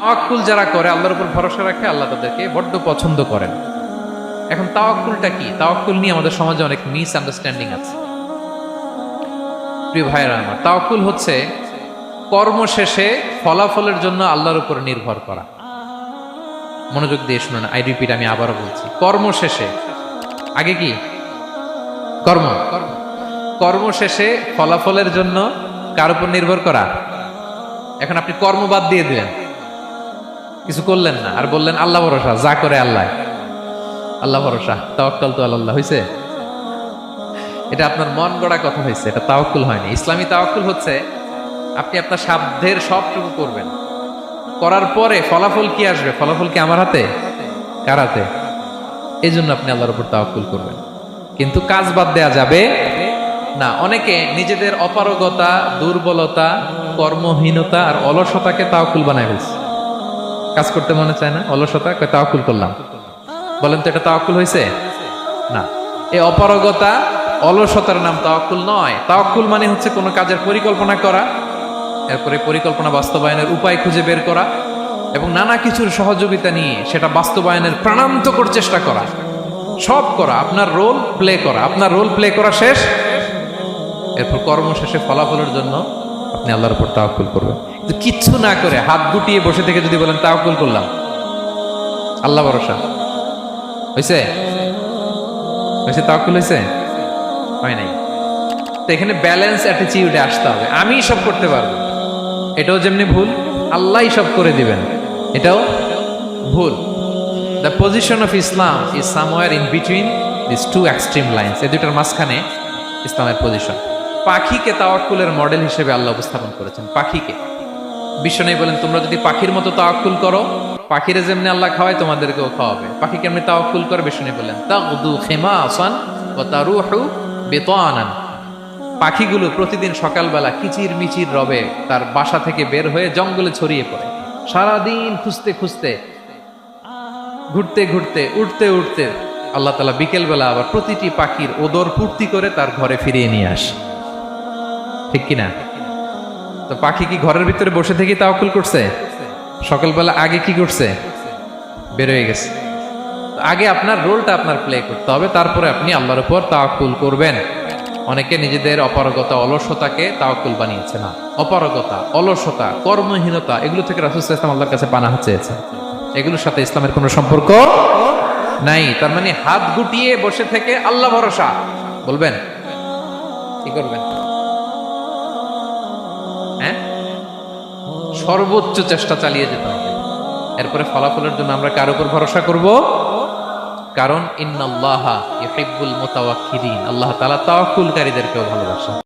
তাওয়াক্কুল যারা করে, আল্লাহর উপর ভরসা রাখে, আল্লাহ তাদেরকে বড্ড পছন্দ করেন। এখন তাওয়াক্কুলটা কি? তাওয়াক্কুল নিয়ে আমাদের সমাজে অনেক মিস আন্ডারস্ট্যান্ডিং আছে। প্রিয় ভাইয়েরা আমার, তাওয়াক্কুল হচ্ছে কর্ম শেষে ফলাফলের জন্য আল্লাহর উপর নির্ভর করা। মনোযোগ দিয়ে শুনুন আই রিপিট আমি আবারও বলছি। কর্ম শেষে আগে কি? কর্ম। কর্ম শেষে ফলাফলের জন্য কার উপর নির্ভর করা? এখন আপনি কর্ম বাদ দিয়ে দিলেন। কিছু করলেন না। আর বললেন, আল্লাহ ভরসা, যা করে আল্লাহ। আল্লাহ ভরসা, তাওয়াক্কাল তো আল্লাহ হয়েছে এটা আপনার মন গড়া কথা হয়েছে এটা তাওয়াক্কুল হয়নি। ইসলামী তাওয়াক্কুল হচ্ছে, আপনি আপনার সাধ্যের সবটুকু করবেন। করার পরে ফলাফল কি আসবে? ফলাফল কি আমার হাতে? কার হাতে? এই জন্য আপনি আল্লাহর উপর তাওয়াক্কুল করবেন। কিন্তু কাজ বাদ দেয়া যাবে না। অনেকে নিজেদের অপারগতা, দুর্বলতা, কর্মহীনতা আর অলসতাকে তাওয়াক্কুল বানায় ফেলছে। কাজ করতে মনে চায় না, অলসতা, কয় তাওয়াক্কুল করলাম। বলেন তো, এটা তাওয়াক্কুল হয়েছে না। এই অপারগতা, অলসতার নাম তাওয়াক্কুল নয়। তাওয়াক্কুল মানে হচ্ছে কোনো কাজের পরিকল্পনা করা, এরপরে পরিকল্পনা বাস্তবায়নের উপায় খুঁজে বের করা, এবং নানা কিছুর সহযোগিতা নিয়ে সেটা বাস্তবায়নের প্রাণান্তকর চেষ্টা করা। সব করা, আপনার রোল প্লে করা। আপনার রোল প্লে করা শেষ। এরপর কর্ম শেষে ফলাফলের জন্য আপনি আল্লাহর উপর তাওয়াক্কুল করবেন। কিচ্ছু না করে হাত গুটিয়ে বসে থেকে যদি বলেন, তাওয়াক্কুল করলাম। আল্লাহ ভরসা। হয়েছে হয়েছে তাওয়াক্কুল হয়েছে হয় নাই। তো এখানে ব্যালেন্স অ্যাটিটিউডে আসতে হবে। আমি সব করতে পারব। এটাও যেমনি ভুল আল্লাহ সব করে দিবেন। এটাও ভুল। The position of Islam is somewhere in between this two extreme lines এই দুটার মাঝখানে ইসলামের পজিশন পাখিকে তাওয়াক্কুলের মডেল হিসেবে আল্লাহ উপস্থাপন করেছেন। পাখিকে। বিশ্বনেই বলেন, তোমরা যদি পাখির মতো তাওয়াক্কুল করো, পাখিরে যেমনি আল্লাহ খাওয়ায়, তোমাদেরকেও খাওয়াবে। পাখি কেমনি তাওয়াক্কুল করে বিশ্বনেই বলেন, তাগদু খিমাসান ওয়া তারুহু বিতানান। পাখিগুলো প্রতিদিন সকালবেলা কিচির মিচির রবে, তার বাসা থেকে বের হয়ে জঙ্গলে ছড়িয়ে পড়ে। সারাদিন খুঁজতে খুঁজতে, ঘুরতে ঘুরতে, উঠতে উঠতে আল্লাহ তালা বিকেলবেলা আবার প্রতিটি পাখির ওদর পূর্তি করে তার ঘরে ফিরিয়ে নিয়ে আসে। ঠিক কিনা? তো পাখি কি ঘরের ভিতরে বসে থেকে তাওকুল করছে? সকালবেলা আগে কি করছে? বের হয়ে গেছে। আগে আপনার রোলটা আপনার প্লে করতে হবে, তারপরে আপনি আল্লাহর উপর তাওকুল করবেন। অনেকে নিজেদের অপারগতা, অলসতাকে তাওকুল বানিয়েছে না। অপারগতা, অলসতা, কর্মহীনতা, এগুলো থেকে রাসুল ইসলাম আল্লাহর কাছে পানা চেয়েছে। এগুলোর সাথে ইসলামের কোনো সম্পর্ক নাই। তার মানে হাত গুটিয়ে বসে থেকে আল্লাহ ভরসা। বলবেন? কি করবেন? সর্বোচ্চ চেষ্টা চালিয়ে যেতে হবে। এরপরে ফলাফলের জন্য আমরা কার উপর ভরসা করব? কারণ ইন্নাল্লাহা ইউহিব্বুল মুতাওয়াক্কিলিন আল্লাহ তাআলা তাওয়াক্কুলকারীদেরকেও ভালোবাসেন।